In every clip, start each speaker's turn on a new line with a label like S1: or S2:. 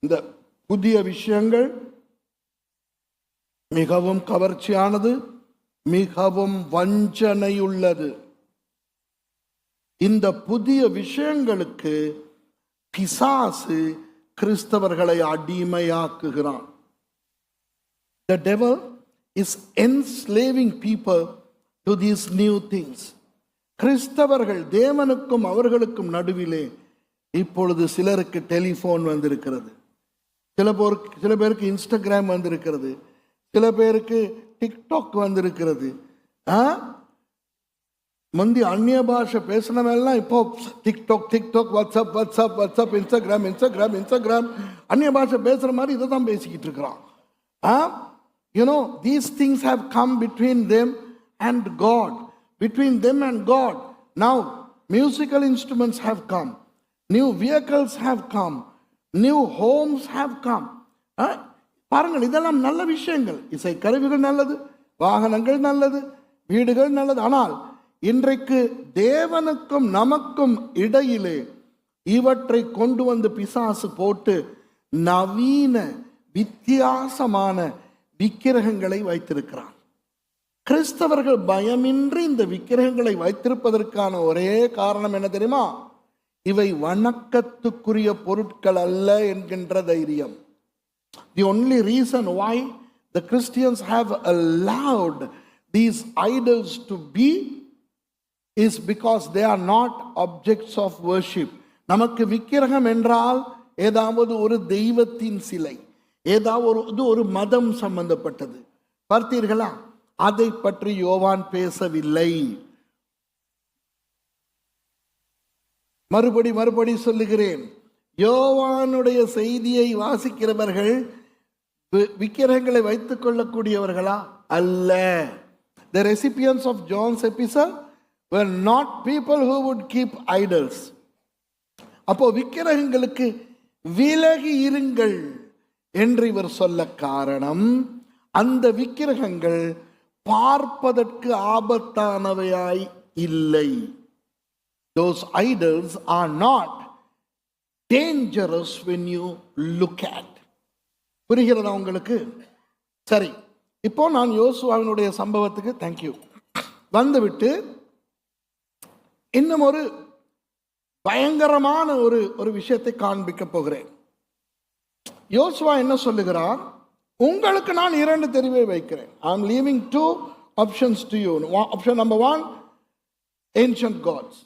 S1: இந்த புதிய விஷயங்கள் மிகவும் கவர்ச்சியானது மிகவும் வஞ்சனையுள்ளது. இந்த புதிய விஷயங்களுக்கு பிசாசு கிறிஸ்தவர்களை அடிமையாக்குகிறான். The devil is enslaving people to these new things கிறிஸ்தவர்கள் தேவனுக்கும் அவர்களுக்கும் நடுவிலே இப்பொழுது சிலருக்கு டெலிஃபோன் வந்திருக்கிறது. சில பேருக்கு சில பேருக்கு இன்ஸ்டாகிராம் வந்திருக்கிறது. சில பேருக்கு டிக்டாக் வந்திருக்கிறது. ஆ? முந்தி அந்நிய பாஷை பேசினவெல்லாம் இப்போ TikTok TikTok WhatsApp WhatsApp WhatsApp Instagram Instagram Instagram அந்நிய பாஷை பேசுகிற மாதிரி இதை தான் பேசிக்கிட்டு இருக்கிறான். ஆ? You know these things have come between them and God between them and God now musical instruments have come new vehicles have come new homes have come ah, பாருங்கள் இதெல்லாம் நல்ல விஷயங்கள். இசை கருவிகள் நல்லது வாகனங்கள் நல்லது வீடுகள் நல்லது. ஆனால் இன்றைக்கு தேவனுக்கும் நமக்கும் இடையிலே இவற்றை கொண்டு வந்து பிசாசு போட்டு நவீன வித்தியாசமான விக்கிரகங்களை வைத்திருக்கிறான் கிறிஸ்தவர்கள் பயமின்றி இந்த விக்கிரகங்களை வைத்திருப்பதற்கான ஒரே காரணம் என்ன தெரியுமா? இவை வணக்கத்துக்குரிய பொருட்கள் அல்ல என்கின்ற தைரியம். The only reason why the Christians have allowed these idols to be is because they are not objects of worship நமக்கு விக்கிரகம் என்றால் ஏதாவது ஒரு தெய்வத்தின் சிலை ஏதாவது ஒரு இது ஒரு மதம் சம்பந்தப்பட்டது. பார்த்தீர்களா? அதை பற்றி யோவான் பேசவில்லை. மறுபடி மறுபடி சொல்லுகிறேன். யோவானுடைய செய்தியை வாசிக்கிறவர்கள் வி- விக்கிரகங்களை வைத்துக் கொள்ளக்கூடியவர்களா? அல்ல. The recipients of John's epistle were not people who would keep idols அப்போ விக்கிரகங்களுக்கு விலகி இருங்கள் என்று இவர் சொல்ல காரணம் அந்த விக்கிரகங்கள் பார்ப்பதற்கு ஆபத்தானவையாய் இல்லை. Those idols are not dangerous when you look at. புரிகிறதா உங்களுக்கு? சரி. இப்போ நான் யோசுவாவினுடைய சம்பவத்துக்கு தேங்க்யூ வந்துவிட்டு இன்னும் ஒரு பயங்கரமான ஒரு ஒரு விஷயத்தை காண்பிக்க போகிறேன். யோசுவா என்ன சொல்லுகிறார்? உங்களுக்கு நான் இரண்டு தெரிவை வைக்கிறேன். I am leaving two options to you option number one ancient gods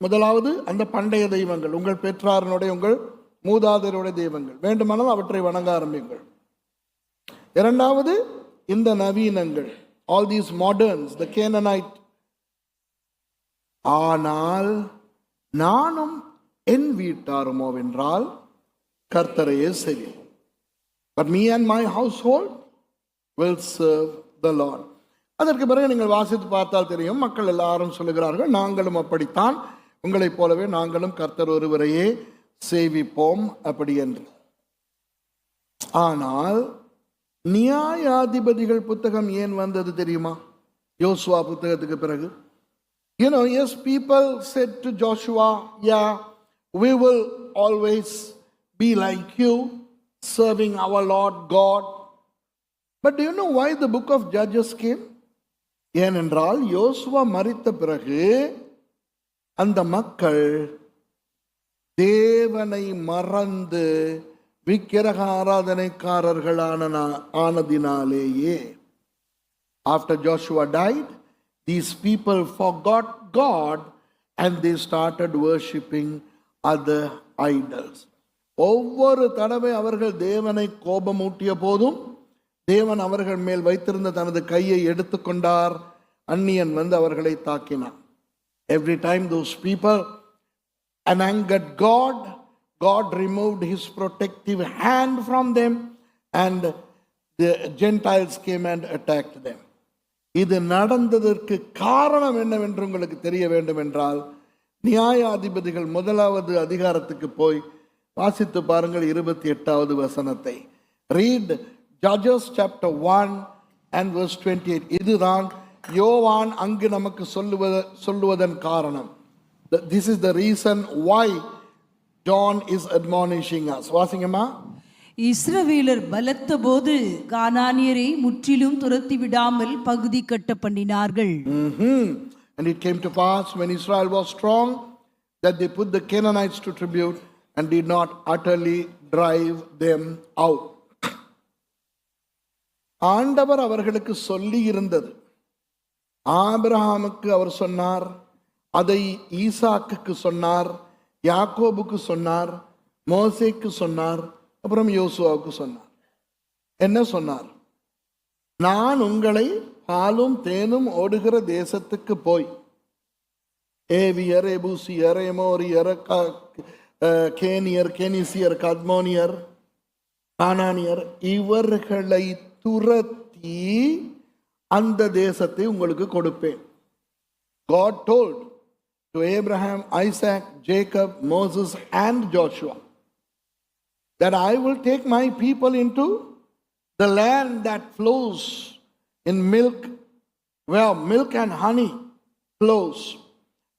S1: முதலாவது அந்த பண்டைய தெய்வங்கள் உங்கள் பெற்றாரனுடைய உங்கள் மூதாதையருடைய தெய்வங்கள். வேண்டுமானால் அவற்றை வணங்க ஆரம்பிங்கள் இரண்டாவது இந்த நவீனங்கள் all these moderns the Canaanite ஆனால் நானும் என் வீட்டாருமோ என்றால் கர்த்தரையே சரி but me and my household will serve the Lord அதற்கு பிறகு நீங்கள் வாசித்து பார்த்தால் தெரியும் மக்கள் எல்லாரும் சொல்லுகிறார்கள் நாங்களும் அப்படித்தான் உங்களைப் போலவே நாங்களும் கர்த்தர் ஒருவரையே சேவிப்போம் அப்படி என்று ஆனால் நியாயாதிபதிகள் புத்தகம் ஏன் வந்தது தெரியுமா யோசுவா புத்தகத்துக்கு பிறகு You know, yes, people said to Joshua, Yeah, we will always be like you, serving our Lord God. But do you know why the book of Judges came? ஏனென்றால் யோசுவா மரித்த பிறகு அந்த மக்கள் தேவனை மறந்து விக்கிரக ஆராதனைக்காரர்களான ஆனதினாலேயே ஆனதினாலேயே Joshua tied these people for God God and the started worshipping other idols ஒவ்வொரு தடவை அவர்கள் தேவனை கோபமூட்டிய போதும் தேவன் அவர்கள் மேல் வைத்திருந்த தனது கையை எடுத்துக்கொண்டார். அந்நியன் வந்து அவர்களை தாக்கினான். Every time those people and angered God, God removed his protective hand from them, and the Gentiles came and attacked them. இது நடந்ததற்கு காரணம் என்னவென்று உங்களுக்கு தெரிய வேண்டும் என்றால் நியாயாதிபதிகள் முதலாவது அதிகாரத்துக்கு போய் வாசித்து பாருங்கள் இருபத்தி எட்டாவது வசனத்தை read Judges chapter one and verse twenty eight இதுதான் யோவான் அங்கு நமக்கு சொல்லுவத சொல்லுவதன் காரணம் this is the reason why John is admonishing us வாசிங்கம்மா
S2: இஸ்ரவேலர் பலத்த போது கானானியரை முற்றிலும் துரத்தி விடாமல் பகுதி கட்ட பண்ணினார்கள்
S1: Mhm. And it came to pass when Israel was strong that they put the Canaanites to tribute and did not utterly drive them out. ஆண்டவர் அவர்களுக்கு சொல்லி இருந்தது ஆபிரஹாமுக்கு அவர் சொன்னார் அதை ஈசாக்குக்கு சொன்னார் யாக்கோபுக்கு சொன்னார் மோசேக்கு சொன்னார் அப்புறம் யோசுவாவுக்கு சொன்னார். என்ன சொன்னார்? நான் உங்களை பாலும் தேனும் ஓடுகிற தேசத்துக்கு போய் ஏவியர் எபூசியர் எமோரியர் க- கேனியர் கேனிசியர் கத்மோனியர் கானானியர் இவர்களை துரத்தி அந்த தேசத்தை உங்களுக்கு கொடுப்பேன் God told to Abraham, Isaac, Jacob, Moses, and Joshua that I will take my people into the land that flows in milk, where milk and honey flows,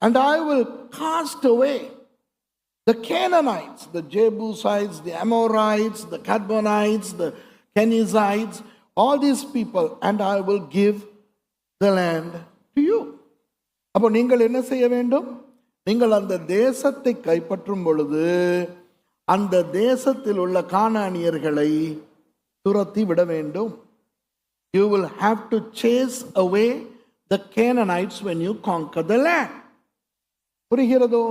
S1: and I will cast away the Canaanites, the Jebusites, the Amorites, the Cadmonites, the Kenizzites, all these people, and I will give the land to you. அப்போ நீங்கள் என்ன செய்ய வேண்டும்? நீங்கள் அந்த தேசத்தை கைப்பற்றும் பொழுது அந்த தேசத்தில் உள்ள கானானியர்களை துரத்தி விட வேண்டும். You will have to chase away the Canaanites when you conquer the land புரிகிறதோ?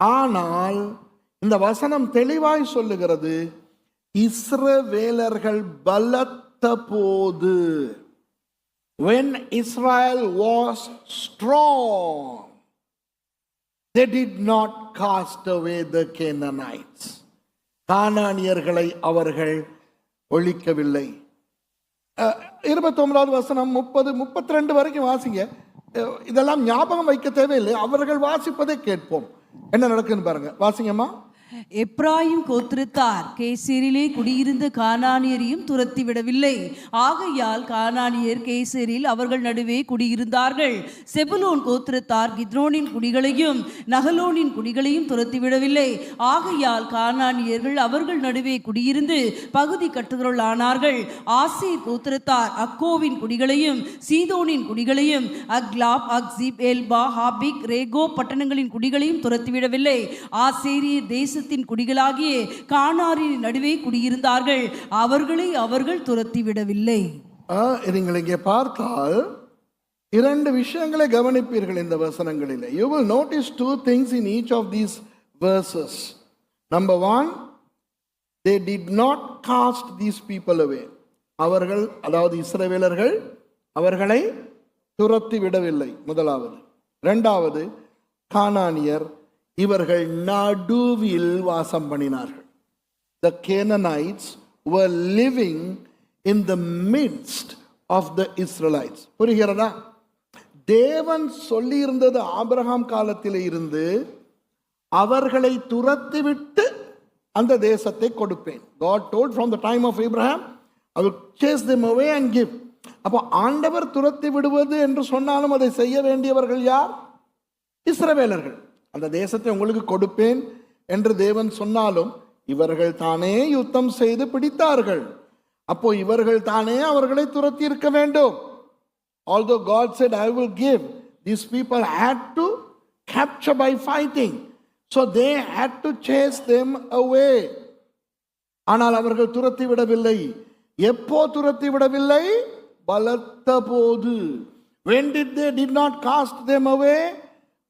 S1: ஆனால் இந்த வசனம் தெளிவாய் சொல்லுகிறது இஸ்ரவேலர்கள் பலத்த போது when Israel was strong, they did not cast away the Canaanites. கானானியர்களை அவர்கள் ஒழிக்கவில்லை. இருபத்தி ஒன்பதாவது வசனம் முப்பது முப்பத்தி ரெண்டு வரைக்கும் வாசிங்க. இதெல்லாம் ஞாபகம் வைக்க தேவையில்லை. அவர்கள் வாசிப்பதை கேட்போம். என்ன நடக்குன்னு பாருங்க. வாசிங்கம்மா.
S2: எப்ராயும் கோத்திரத்தார் கேசேரிலே குடியிருந்த கானானியரையும் துரத்தி விடவில்லை ஆகையால் கானானியர் கேசேரில் அவர்கள் நடுவே குடியிருந்தார்கள். செபுலோன் கோத்திரத்தார் கித்ரோனின் குடிகளையும் நகலோனின் குடிகளையும் துரத்தி விடவில்லை ஆகையால் கானானியர்கள் அவர்கள் நடுவே குடியிருந்து பகுதி கட்டுகிறோள் ஆனார்கள் ஆசே கோத்திரத்தார் அக்கோவின் குடிகளையும் சீதோனின் குடிகளையும் அக்லாப் அக்சிப் எல்பா ஹாபிக் ரேகோ பட்டணங்களின் குடிகளையும் துரத்திவிடவில்லை. ஆசேரியர் தேசத்தின் குடிகளாகிய காணாரின் நடுவே குடியிருந்தார்கள். அவர்களை அவர்கள் துரத்தி
S1: விடவில்லை. நீங்கள் இங்கே பார்த்தால் இரண்டு விஷயங்களை கவனிப்பீர்கள் இந்த வசனங்களில். You will notice two things in each of these verses number one they did not cast these people away அவர்கள் அதாவது இஸ்ரவேலர்கள் அவர்களை துரத்தி விடவில்லை. முதலாவது. ரெண்டாவது கானானியர் இவர்கள் நடுவில் வாசம் பண்ணினார்கள். The Canaanites were living in the midst of the Israelites. புரிகிறதா? தேவன் சொல்லியிருந்தது ஆபிரகாம் காலத்தில் இருந்து அவர்களை துரத்திவிட்டு அந்த தேசத்தை கொடுப்பேன். God told from the time of Abraham I will chase them away and give. அப்போ ஆண்டவர் துரத்தி விடுவது என்று சொன்னாலும் அதை செய்ய வேண்டியவர்கள் யார்? இஸ்ரவேலர்கள். அந்த தேசத்தை உங்களுக்கு கொடுப்பேன் என்று தேவன் சொன்னாலும் இவர்கள் தானே யுத்தம் செய்து பிடித்தார்கள். அப்போ இவர்கள் தானே அவர்களை துரத்தி இருக்க வேண்டும். Although God said I will give this people had to capture by fighting so they had to chase them away ஆனால் அவர்கள் துரத்தி விடவில்லை. எப்போ துரத்தி விடவில்லை? பலத்த போது. When did they did not cast them away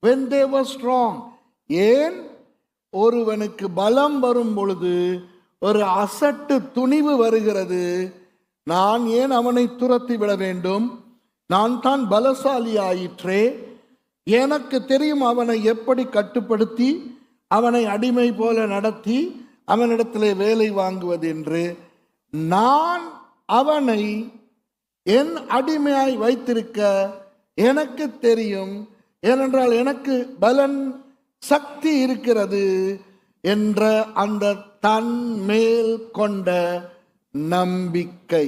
S1: when they were strong ஏன்? ஒருவனுக்கு பலம் வரும் பொழுது ஒரு அசட்டு துணிவு வருகிறது. நான் ஏன் அவனை துரத்தி விட வேண்டும்? நான் தான் பலசாலி ஆயிற்றே எனக்கு தெரியும் அவனை எப்படி கட்டுப்படுத்தி அவனை அடிமை போல நடத்தி அவனிடத்திலே வேலை வாங்குவது என்று. நான் அவனை என் அடிமையாய் வைத்திருக்க எனக்கு தெரியும் ஏனென்றால் எனக்கு பலன் சக்தி இருக்கிறது என்ற அந்த தன் மேல் கொண்ட நம்பிக்கை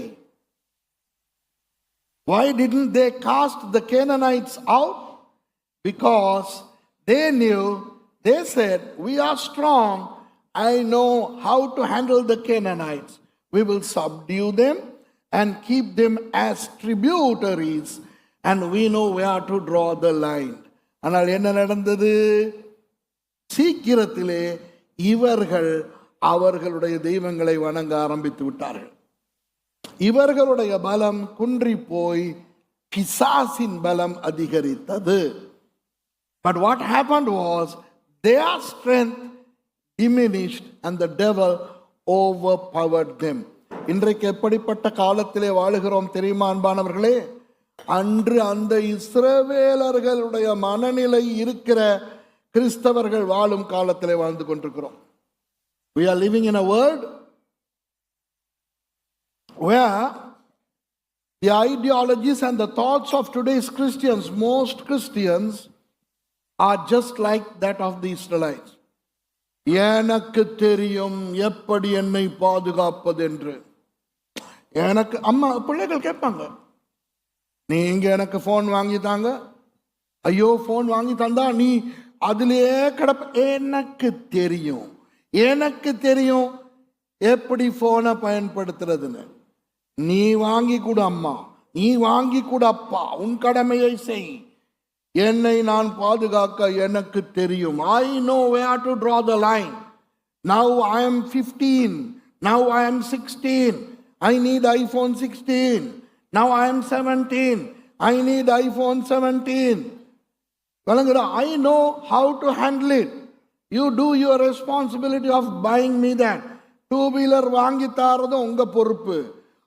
S1: Why didn't they cast the Canaanites out? Because they knew, they said, We are strong, I know how to handle the Canaanites. We will subdue them and keep them as tributaries, and we know where to draw the line ஆனால் என்ன நடந்தது? சீக்கிரத்திலே இவர்கள் அவர்களுடைய தெய்வங்களை வணங்க ஆரம்பித்து விட்டார்கள். இவர்களுடைய பலம் குன்றி போய் பிசாசின் பலம் அதிகரித்தது. But what happened was strength diminished and the devil overpower them இன்றைக்கு எப்படிப்பட்ட காலத்திலே வாழுகிறோம் தெரியுமா அன்பானவர்களே? அன்று அந்த இஸ்ரவேலர்களுடைய மனநிலை இருக்கிற கிறிஸ்தவர்கள் வாழும் காலத்தில் வாழ்ந்து கொண்டிருக்கிறோம் we are living in a world where ideologies and and the thoughts of today's Christians, most Christians, are just like that of the எனக்கு தெரியும் எப்படி என்னை பாதுகாப்பது என்று எனக்கு அம்மா பிள்ளைகள் கேட்பாங்க நீங்கள் எனக்கு ஃபோன் வாங்கி தாங்க. ஐயோ ஃபோன் வாங்கி தந்தா நீ அதிலேயே கிடப்ப. எனக்கு தெரியும். எனக்கு தெரியும். எப்படி ஃபோனை பயன்படுத்துறதுன்னு. நீ வாங்கி கூட அம்மா. நீ வாங்கி கூட அப்பா. உன் கடமையை செய். என்னை நான் பாதுகாக்க எனக்கு தெரியும். I know way to draw the line now I am fifteen now I am sixteen I need iPhone sixteen Now I am 17. I need iPhone 17. விளங்குதா I know how to handle it you do your responsibility of buying me that two wheeler வாங்கி தாரதும் உங்கள் பொறுப்பு.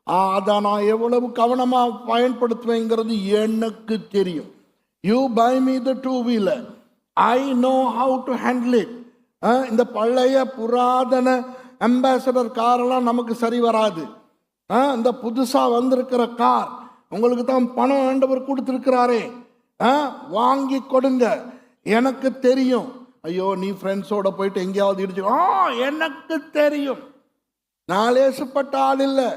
S1: அதை நான் எவ்வளவு கவனமாக பயன்படுத்துவேங்கிறது எனக்கு தெரியும். You buy me the two wheeler I know how to handle it இந்த பழைய புராதன அம்பாசடர் காரெல்லாம் நமக்கு சரி வராது. இந்த புதுசாக வந்திருக்கிற கார். உங்களுக்கு தான் பணம் ஆண்டவர் கொடுத்துருக்கிறாரே. ஆ, வாங்கி கொடுங்க. எனக்கு தெரியும். ஐயோ நீ ஃப்ரெண்ட்ஸோட போயிட்டு எங்கேயாவது இடிச்சு ஆ எனக்கு தெரியும். நான் லேசுப்பட்ட ஆள் இல்லை.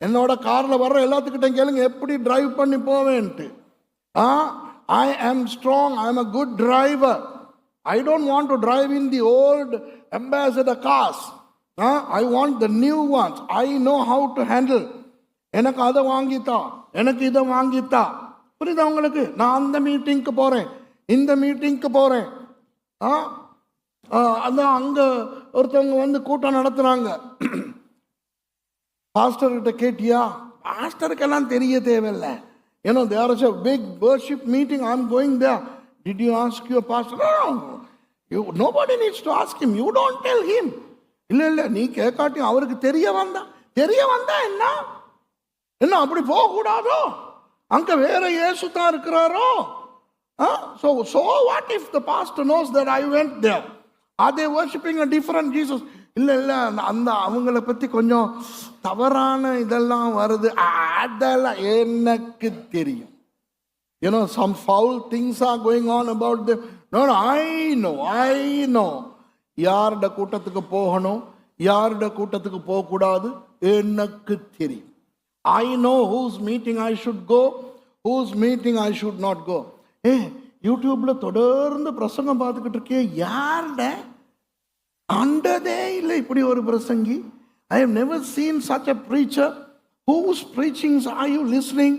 S1: என்னோட காரில் வர்ற எல்லாத்துக்கிட்டையும் கேளுங்க எப்படி டிரைவ் பண்ணி போவேன்ட்டு. ஆ ஐ am strong I am a good driver I don't want to drive in the old Ambassador cause I want the new ones I know how to handle எனக்கு அதை வாங்கித்தா எனக்கு இதை வாங்கித்தா புரியுதா உங்களுக்கு? நான் அந்த மீட்டிங்க்கு போகிறேன் இந்த மீட்டிங்க்கு போகிறேன் ஆ? ஆ, அதான் அங்கே ஒருத்தவங்க வந்து கூட்டம் நடத்துகிறாங்க பாஸ்டர்கிட்ட கேட்டியா? பாஸ்டருக்கெல்லாம் தெரிய தேவையில்லை. ஏன்னா there is a big worship meeting I am going there did you ask you pastor you nobody needs to ask him you don't tell him இல்லை இல்லை நீ கேட்காட்டியும் அவருக்கு தெரிய வந்தா. தெரிய வந்தா என்ன? என்ன அப்படி போகக்கூடாதோ? அங்கே வேற இயேசு தான் இருக்கிறாரோ? So so what if the past knows that I went there are they worshipping a different Jesus இல்லை இல்லை அந்த அவங்கள பற்றி கொஞ்சம் தவறான இதெல்லாம் வருது. அதெல்லாம் எனக்கு தெரியும். You know some foul things are going on about about no I know I know யாரோட கூட்டத்துக்கு போகணும்? யாரோட கூட்டத்துக்கு போகக்கூடாது? எனக்கு தெரியும். I know whose meeting I should go whose meeting I should not go ஏ யூடியூப்பில் தொடர்ந்து பிரசங்கம் பார்த்துக்கிட்டு இருக்கே யார்ட? அண்டதே இல்லை இப்படி ஒரு பிரசங்கி. I have never seen such a preacher whose preachings are you listening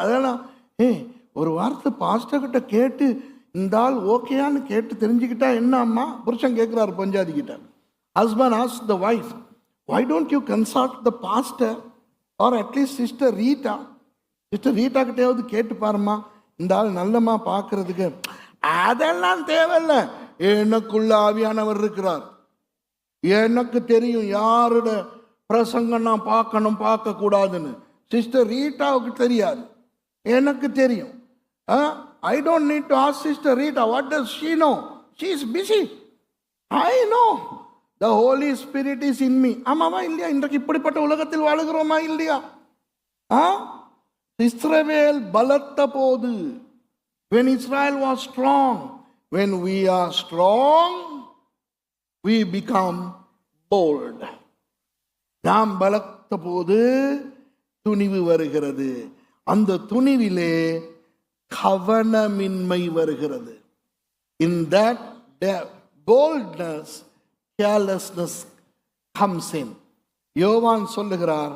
S1: அதெல்லாம் ஏ ஒரு வார்த்தை பாஸ்டர்கிட்ட கேட்டு இந்த ஆள் ஓகேயான்னு கேட்டு தெரிஞ்சுக்கிட்டா என்ன அம்மா? புருஷன் கேட்குறாரு பஞ்சாதி கிட்ட husband ask the wife why don't you consult the pastor or at least sister Rita sister Rita கிட்டேயாவது கேட்டு பாரும்மா. இந்த ஆள் நல்லம்மா பார்க்கறதுக்கு அதெல்லாம் தேவையில்ல. எனக்குள்ள ஆவியானவர் இருக்கிறார். எனக்கு தெரியும் யாரோட பிரசங்கம் நான் பார்க்கணும் பார்க்க கூடாதுன்னு சிஸ்டர் ரீட்டாவுக்கு தெரியாது. எனக்கு தெரியும். I don't need to ask sister Rita what does she know she is busy I know the Holy Spirit is in me ஆமாவா இல்லையா? இன்றைக்கு இப்படிப்பட்ட உலகத்தில் வாழுகிறோமா இல்லையா? ஆ? இஸ்ரவேல் பலத்த போது when Israel was strong when we are strong we become bold நாம் பலத்த போது துணிவு வருகிறது. அந்த துணிவிலே கவனமின்மை வருகிறது. In that boldness carelessness comes in யோவான் சொல்லுகிறார்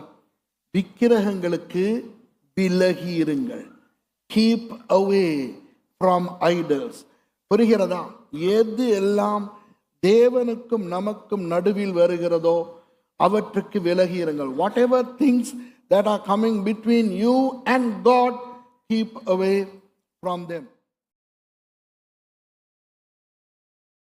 S1: விக்கிரகங்களுக்கு விலகி இருங்கள். கீப் அவே ஃப்ரம் ஐடல்ஸ் புரிகிறதா? எது எல்லாம் தேவனுக்கும் நமக்கும் நடுவில் வருகிறதோ அவற்றுக்கு விலகி இருங்கள். Whatever things that are coming between you and God keep away from them